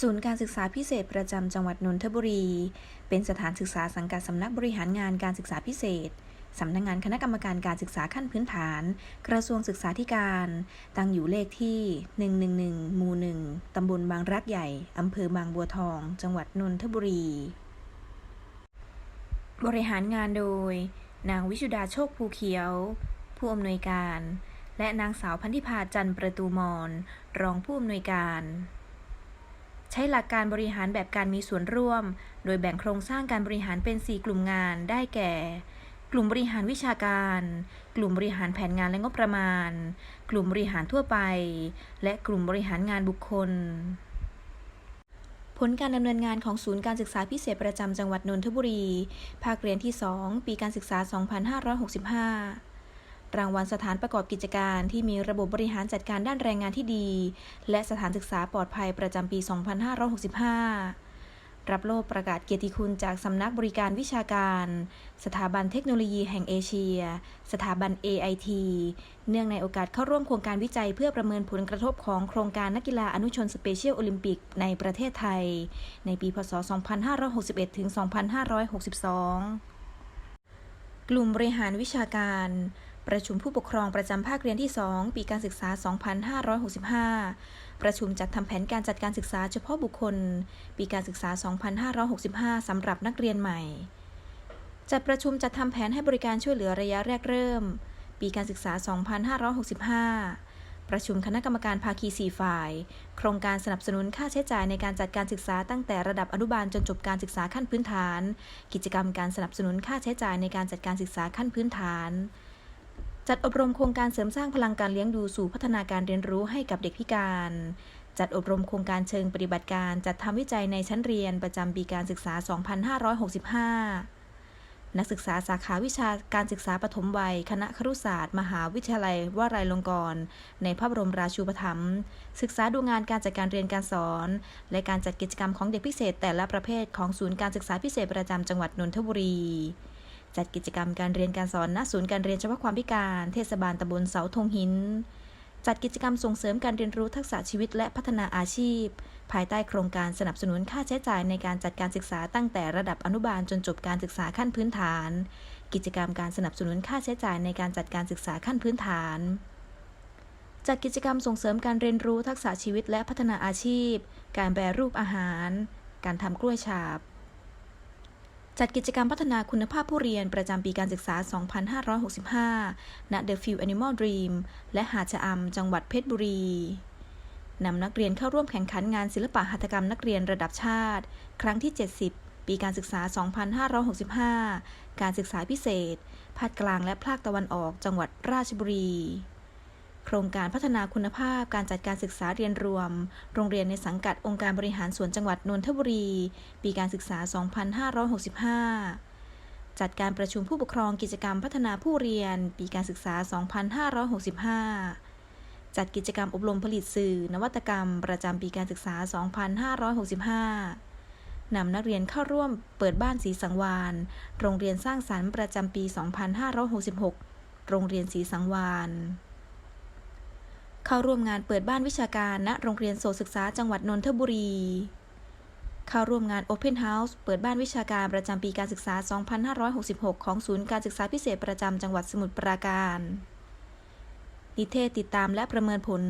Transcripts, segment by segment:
ศูนย์การศึกษาพิเศษประจำจังหวัดนนทบุรี เป็นสถานศึกษาสังกัดสำนักบริหารงานการศึกษาพิเศษสำนักงานคณะกรรมการการศึกษาขั้นพื้นฐาน กระทรวงศึกษาธิการ ตั้งอยู่เลขที่ 111 หมู่ 1 ตำบลบางรักใหญ่ อำเภอบางบัวทอง จังหวัดนนทบุรี บริหารงานโดย นางวิชุดาโชคภูเขียว ผู้อำนวยการ และนางสาวพันธิพาจันทร์ประตูมอนรองผู้อำนวยการ ช้หลักการบริหารแบบการมีส่วนร่วม โดยแบ่งโครงสร้างการบริหารเป็น 4 กลุ่มงานได้แก่ กลุ่มบริหารวิชาการ กลุ่มบริหารแผนงานและงบประมาณ กลุ่มบริหารทั่วไป และกลุ่มบริหารงานบุคคล ผลการดำเนินงานของศูนย์การศึกษาพิเศษประจำจังหวัดนนทบุรี ภาคเรียนที่ 2 ปีการศึกษา 2565 รางวัลสถานประกอบกิจการที่มีระบบบริหารจัดการด้านแรงงานที่ดี และสถานศึกษาปลอดภัยประจำปี 2565 รับโล่ประกาศเกียรติคุณจากสำนักบริการวิชาการ สถาบันเทคโนโลยีแห่งเอเชีย สถาบัน AIT เนื่องในโอกาสเข้าร่วมโครงการวิจัยเพื่อประเมินผลกระทบของโครงการนักกีฬาอนุชนสเปเชียลโอลิมปิกในประเทศไทย ในปี พศ 2561 ถึง 2562กลุ่มบริหารวิชาการ ประชุมผู้ปกครองประจำภาคเรียนที่ 2 ปีการศึกษา 2565 ประชุมจัดทำแผนการจัดการศึกษาเฉพาะบุคคล ปีการศึกษา 2565 สำหรับนักเรียนใหม่ จัดประชุมจัดทำแผนให้บริการช่วยเหลือระยะแรกเริ่ม ปีการศึกษา 2565 ประชุมคณะกรรมการภาคี 4 ฝ่าย โครงการสนับสนุนค่าใช้จ่ายในการจัดการศึกษาตั้งแต่ระดับอนุบาลจนจบการศึกษาขั้นพื้นฐาน กิจกรรมการสนับสนุนค่าใช้จ่ายในการจัดการศึกษาขั้นพื้นฐาน จัดอบรมโครงการเสริมสร้างพลังการเลี้ยงดูสู่พัฒนาการเรียนรู้ให้กับเด็กพิการ จัดอบรมโครงการเชิงปฏิบัติการ จัดทำวิจัยในชั้นเรียนประจำปีการศึกษา 2565 นักศึกษาสาขาวิชาการศึกษาปฐมวัย คณะครุศาสตร์ มหาวิทยาลัยวลัยลงกรณ์ในพระบรมราชูปถัมภ์ศึกษาดูงานการจัดการเรียนการสอน และการจัดกิจกรรมของเด็กพิเศษแต่ละประเภทของศูนย์การศึกษาพิเศษประจำจังหวัดนนทบุรี จัดกิจกรรมการเรียนการสอนณศูนย์การเรียนเฉพาะความพิการ เทศบาลตำบลเสาธงหิน จัดกิจกรรมส่งเสริมการเรียนรู้ทักษะชีวิตและพัฒนาอาชีพ ภายใต้โครงการสนับสนุนค่าใช้จ่ายในการจัดการศึกษาตั้งแต่ระดับอนุบาลจนจบการศึกษาขั้นพื้นฐาน กิจกรรมการสนับสนุนค่าใช้จ่ายในการจัดการศึกษาขั้นพื้นฐานจัดกิจกรรมส่งเสริมการเรียนรู้ทักษะชีวิตและพัฒนาอาชีพ การแปรรูปอาหาร การทำกล้วยฉาบ จัดกิจกรรมพัฒนาคุณภาพผู้เรียนประจำปีการศึกษา 2565 ณ The Field Animal Dream และหาดชะอำจังหวัดเพชรบุรี นำนักเรียนเข้าร่วมแข่งขันงานศิลปะหัตถกรรมนักเรียนระดับชาติ ครั้งที่ 70 ปีการศึกษา 2565 การศึกษาพิเศษ ภาคกลางและภาคตะวันออก จังหวัดราชบุรี โครงการพัฒนาคุณภาพการจัดการศึกษาเรียนรวม โรงเรียนในสังกัดองค์การบริหารส่วนจังหวัดนนทบุรี ปีการศึกษา 2565 จัดการประชุมผู้ปกครองกิจกรรมพัฒนาผู้เรียน ปีการศึกษา 2565 จัดกิจกรรมอบรมผลิตสื่อ นวัตกรรม ประจำปีการศึกษา 2565นำนักเรียนเข้าร่วมเปิดบ้านสีสังวานโรงเรียนสร้างสรรค์ประจำปี 2566 โรงเรียนสีสังวาน เข้าร่วมงานเปิดบ้านวิชาการณโรงเรียนโสศึกษาจังหวัดนนทบุรี เข้าร่วมงาน Open House เปิดบ้านวิชาการประจำปีการศึกษา 2566 ของศูนย์การศึกษาพิเศษประจำจังหวัดสมุทรปราการ นิเทศติดตามและประเมินผล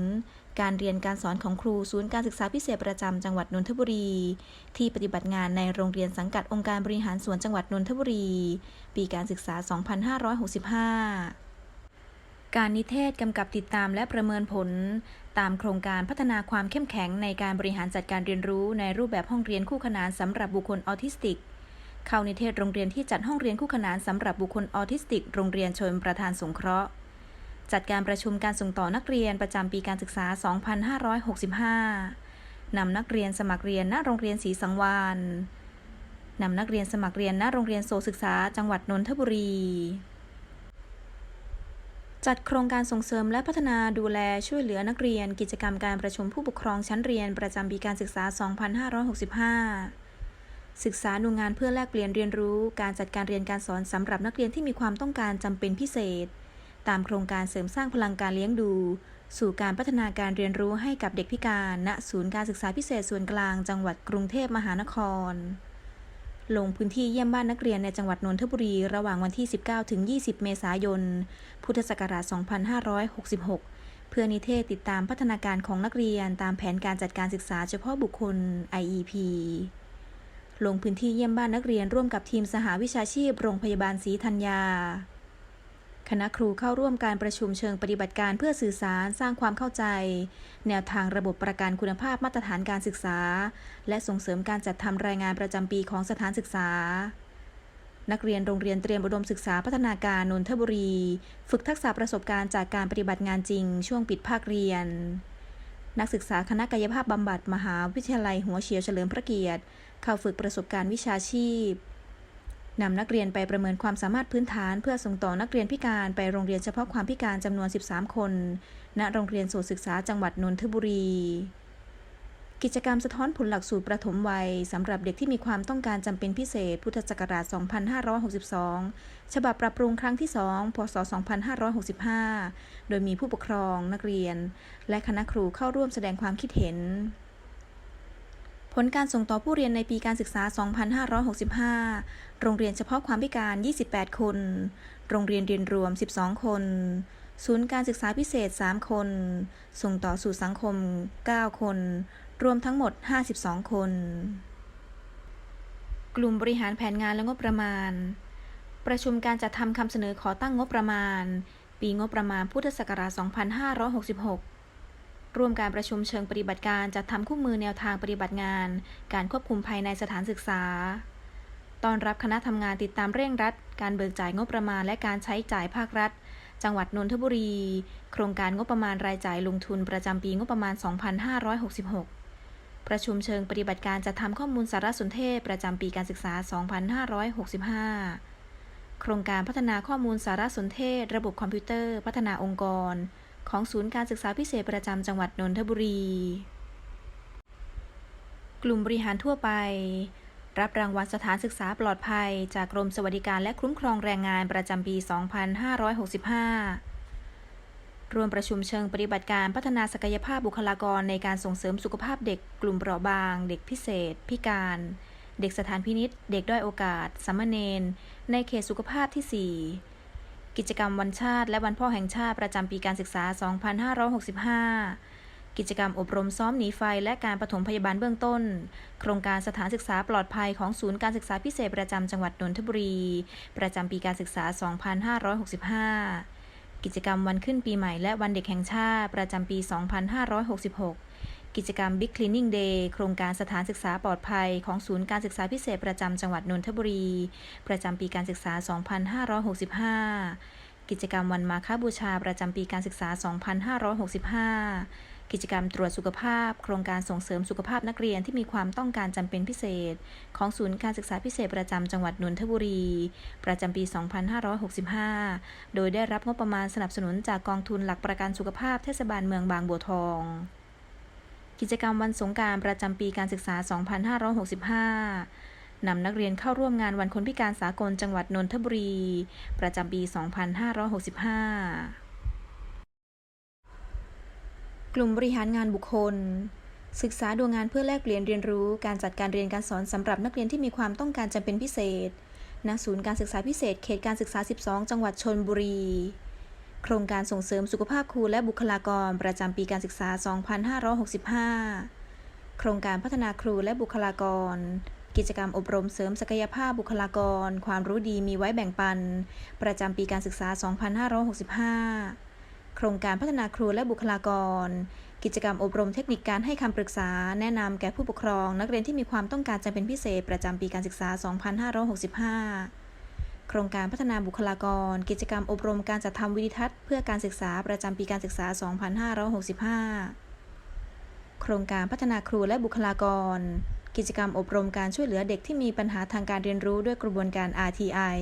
การเรียนการสอนของครูศูนย์การศึกษาพิเศษประจำจังหวัดนนทบุรี ที่ปฏิบัติงานในโรงเรียนสังกัดองค์การบริหารส่วนจังหวัดนนทบุรี ปีการศึกษา 2565 การนิเทศกำกับติดตามและประเมินผล ตามโครงการพัฒนาความเข้มแข็งในการบริหารจัดการเรียนรู้ในรูปแบบห้องเรียนคู่ขนานสำหรับบุคคลออทิสติก เข้านิเทศโรงเรียนที่จัดห้องเรียนคู่ขนานสำหรับบุคคลออทิสติก โรงเรียนชนประธานสงเคราะห์ จัดการประชุมการส่งต่อนักเรียนประจำปีการศึกษา 2565 นำนักเรียนสมัครเรียนณโรงเรียนศรีสังวานนำนักเรียนสมัครเรียนณโรงเรียนโสศึกษา จังหวัดนนทบุรี จัดโครงการส่งเสริมและพัฒนาดูแลช่วยเหลือนักเรียน กิจกรรมการประชุมผู้ปกครองชั้นเรียนประจำปีการศึกษา 2565 ศึกษาดูงานเพื่อแลกเปลี่ยนเรียนรู้ การจัดการเรียนการสอนสำหรับนักเรียนที่มีความต้องการจำเป็นพิเศษ ตามโครงการเสริมสร้างพลังการเลี้ยงดู สู่การพัฒนาการเรียนรู้ให้กับเด็กพิการ ณ ศูนย์การศึกษาพิเศษส่วนกลาง จังหวัดกรุงเทพมหานคร ลงพื้นที่เยี่ยมบ้านนักเรียนในจังหวัดนนทบุรีระหว่างวันที่ 19 ถึง 20 เมษายน พุทธศักราช 2566 เพื่อนิเทศติดตามพัฒนาการของนักเรียนตามแผนการจัดการศึกษาเฉพาะบุคคล IEP ลงพื้นที่เยี่ยมบ้านนักเรียนร่วมกับทีมสหวิชาชีพโรงพยาบาลศรีธัญญา คณะครูเข้าร่วมการประชุมเชิงปฏิบัติการเพื่อสื่อสารสร้างความเข้าใจ แนวทางระบบประกันคุณภาพมาตรฐานการศึกษา และส่งเสริมการจัดทำรายงานประจำปีของสถานศึกษา นักเรียนโรงเรียนเตรียมอุดมศึกษาพัฒนาการนนทบุรี ฝึกทักษะประสบการณ์จากการปฏิบัติงานจริง ช่วงปิดภาคเรียน นักศึกษาคณะกายภาพบำบัดมหาวิทยาลัยหัวเฉียวเฉลิมพระเกียรติ เข้าฝึกประสบการณ์วิชาชีพ นำนักเรียนไปประเมินความสามารถพื้นฐาน เพื่อส่งต่อนักเรียนพิการไปโรงเรียนเฉพาะความพิการจำนวน 13 คน ณ โรงเรียนโสตศึกษาจังหวัดนนทบุรี กิจกรรมสะท้อนผลหลักสูตรประถมวัยสำหรับเด็กที่มีความต้องการจำเป็นพิเศษ พุทธศักราช 2562 ฉบับปรับปรุงครั้งที่ 2 พศ 2565 โดยมีผู้ปกครองนักเรียน และคณะครูเข้าร่วมแสดงความคิดเห็น ผลการส่งต่อผู้เรียนในปีการศึกษา 2565 โรงเรียนเฉพาะความพิการ 28 คน โรงเรียนเรียนรวม 12 คน ศูนย์การศึกษาพิเศษ 3 คน ส่งต่อสู่สังคม 9 คน รวมทั้งหมด 52 คน กลุ่มบริหารแผนงานและงบประมาณ ประชุมการจัดทำคำเสนอขอตั้งงบประมาณ ปีงบประมาณพุทธศักราช 2566 ร่วมการประชุมเชิงปฏิบัติการจัดทำคู่มือแนวทางปฏิบัติงาน การควบคุมภายในสถานศึกษาตอนรับคณะทำงานติดตามเร่งรัด การเบิกจ่ายงบประมาณและการใช้จ่ายภาครัฐ จังหวัดนนทบุรี โครงการงบประมาณรายจ่ายลงทุนประจำปีงบประมาณ 2566 ประชุมเชิงปฏิบัติการจัดทำข้อมูลสารสนเทศประจำปีการศึกษา 2565 โครงการพัฒนาข้อมูลสารสนเทศ ระบบคอมพิวเตอร์ พัฒนาองค์กร ของศูนย์การศึกษาพิเศษประจำจังหวัดนนทบุรี กลุ่มบริหารทั่วไป รับรางวัลสถานศึกษาปลอดภัย จากกรมสวัสดิการและคุ้มครองแรงงานประจำปี 2565 รวมประชุมเชิงปฏิบัติการพัฒนาศักยภาพบุคลากรในการส่งเสริมสุขภาพเด็กกลุ่มเปราะบาง เด็กพิเศษ พิการ เด็กสถานพินิษเด็กด้อยโอกาส สามเณรในเขตสุขภาพที่ 4 กิจกรรมวันชาติและวันพ่อแห่งชาติประจำปีการศึกษา 2565 กิจกรรมอบรมซ้อมหนีไฟและการปฐมพยาบาลเบื้องต้น โครงการสถานศึกษาปลอดภัยของศูนย์การศึกษาพิเศษประจำจังหวัดนนทบุรี ประจำปีการศึกษา 2565 กิจกรรมวันขึ้นปีใหม่และวันเด็กแห่งชาติประจำปี 2566 กิจกรรม Big Cleaning Day โครงการสถานศึกษาปลอดภัยของศูนย์การศึกษาพิเศษประจำจังหวัดนนทบุรี ประจำปีการศึกษา 2565 กิจกรรมวันมาฆบูชาประจำปีการศึกษา 2565กิจกรรมตรวจสุขภาพ โครงการส่งเสริมสุขภาพนักเรียนที่มีความต้องการจำเป็นพิเศษ ของศูนย์การศึกษาพิเศษประจำจังหวัดนนทบุรี ประจำปี 2565 โดยได้รับงบประมาณสนับสนุนจากกองทุนหลักประกันสุขภาพเทศบาลเมืองบางบัวทอง กิจกรรมวันสงการประจำปีการศึกษา 2565 นำนักเรียนเข้าร่วมงานวันคนพิการสากลจังหวัดนนทบุรี ประจำปี 2565 กลุ่มบริหารงานบุคคล ศึกษาดูงานเพื่อแลกเปลี่ยนเรียนรู้การจัดการเรียนการสอนสำหรับนักเรียนที่มีความต้องการจำเป็นพิเศษ ณ ศูนย์การศึกษาพิเศษ เขตการศึกษา 12 จังหวัดชนบุรี โครงการส่งเสริมสุขภาพครูและบุคลากรประจำปีการศึกษา 2565 โครงการพัฒนาครูและบุคลากร กิจกรรมอบรมเสริมศักยภาพบุคลากร ความรู้ดีมีไว้แบ่งปัน ประจำปีการศึกษา 2565 โครงการพัฒนาครูและบุคลากร กิจกรรมอบรมเทคนิคการให้คำปรึกษา แนะนำแก่ผู้ปกครอง นักเรียนที่มีความต้องการจำเป็นพิเศษประจำปีการศึกษา 2565 โครงการพัฒนาบุคลากร กิจกรรมอบรมการจัดทำวิดีทัศน์เพื่อการศึกษาประจำปีการศึกษา 2565 โครงการพัฒนาครูและบุคลากร กิจกรรมอบรมการช่วยเหลือเด็กที่มีปัญหาทางการเรียนรู้ด้วยกระบวนการ RTI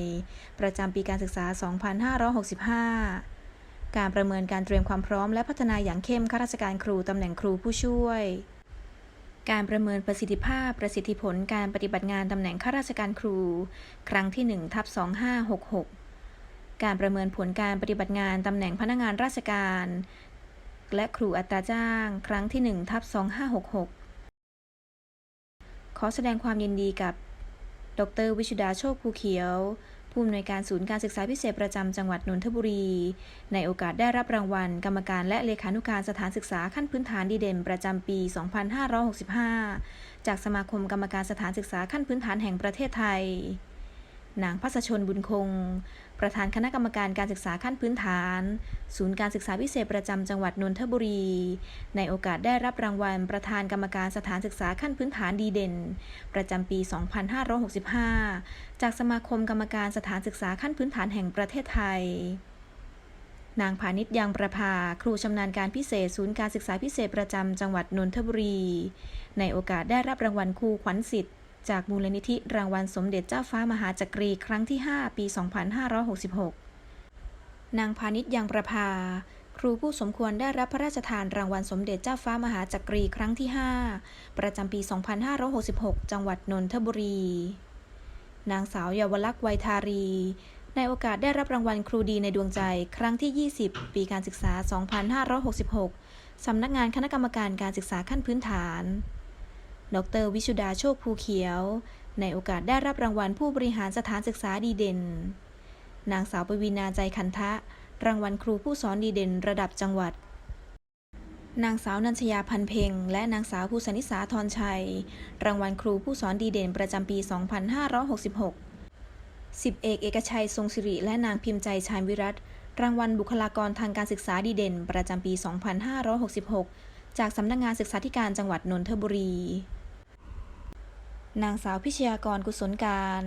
ประจำปีการศึกษา 2565การประเมินการเตรียมความพร้อมและพัฒนาอย่างเข้มข้าราชการครูตำแหน่งครูผู้ช่วย การประเมินประสิทธิภาพประสิทธิผลการปฏิบัติงานตำแหน่งข้าราชการครู ครั้งที่1ทับ2566 การประเมินผลการปฏิบัติงานตำแหน่งพนักงานราชการ และครูอัตราจ้าง ครั้งที่1ทับ2566 ขอแสดงความยินดีกับ ดร วิชุดาโชคภูเขียว ผู้อำนวยการศูนย์การศึกษาพิเศษประจำจังหวัดนนทบุรี ในโอกาสได้รับรางวัล กรรมการและเลขานุการสถานศึกษาขั้นพื้นฐานดีเด่นประจำปี 2565 จากสมาคมกรรมการสถานศึกษาขั้นพื้นฐานแห่งประเทศไทย นางพัสชนบุญคง ประธานคณะกรรมการการศึกษาขั้นพื้นฐาน ศูนย์การศึกษาพิเศษประจำจังหวัดนนทบุรี ในโอกาสได้รับรางวัลประธานกรรมการสถานศึกษาขั้นพื้นฐานดีเด่น ประจำปี 2565 จากสมาคมกรรมการสถานศึกษาขั้นพื้นฐานแห่งประเทศไทยนางพาณิชยังประภา ครูชำนาญการพิเศษศูนย์การศึกษาพิเศษประจำจังหวัดนนทบุรี ในโอกาสได้รับรางวัลครูขวัญสิทธิ์ จากมูลนิธิรางวัลสมเด็จเจ้าฟ้ามหาจักรีครั้งที่ 5 ปี 2566 นางพาณิชยังประภา ครูผู้สมควรได้รับพระราชทานรางวัลสมเด็จเจ้าฟ้ามหาจักรีครั้งที่ 5 ประจำปี 2566 จังหวัดนนทบุรี นางสาวเยาวลักษณ์ไวยทารี ในโอกาสได้รับรางวัลครูดีในดวงใจครั้งที่ 20 ปีการศึกษา 2566 สำนักงานคณะกรรมการการศึกษาขั้นพื้นฐาน ดรวิชุดาโชคภูเขียว ในโอกาสได้รับรางวัลผู้บริหารสถานศึกษาดีเด่น นางสาวปวีนาใจคันทะ รางวัลครูผู้สอนดีเด่นระดับจังหวัด นางสาวนัญชยาพันเพ็งและนางสาวภูสนิสาธรชัย รางวัลครูผู้สอนดีเด่นประจำปี 2566สิบเอกเอกชัยทรงสิริ และนางพิมพ์ใจชายวิรัตรางวัลบุคลากรทางการศึกษาดีเด่น ประจำปี 2566 จากสำนักงงานศึกษาธิการจังหวัดนนทบุรี นางสาวพิชยากรกุศลการ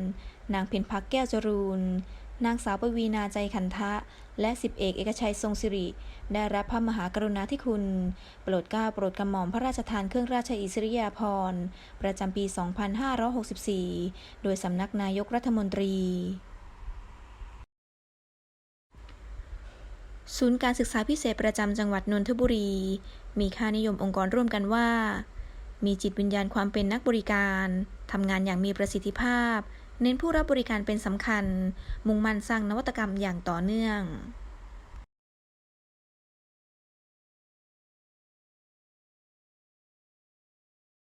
นางเพ็ญพักแก้วจรูน นางสาวปวีนาใจขันทะ และสิบเอกเอกชัยทรงสิริ ได้รับพระมหากรุณาธิคุณ โปรดเกล้าโปรดกระหม่อมพระราชทานเครื่องราชอิสริยาภรณ์ ประจำปี 2564 โดยสำนักนายกรัฐมนตรี ศูนย์การศึกษาพิเศษประจำจังหวัดนนทบุรี มีค่านิยมองค์กรร่วมกันว่า มีจิตวิญญาณความเป็นนักบริการทำงานอย่างมีประสิทธิภาพ เน้นผู้รับบริการเป็นสำคัญ มุ่งมั่นสร้างนวัตกรรมอย่างต่อเนื่อง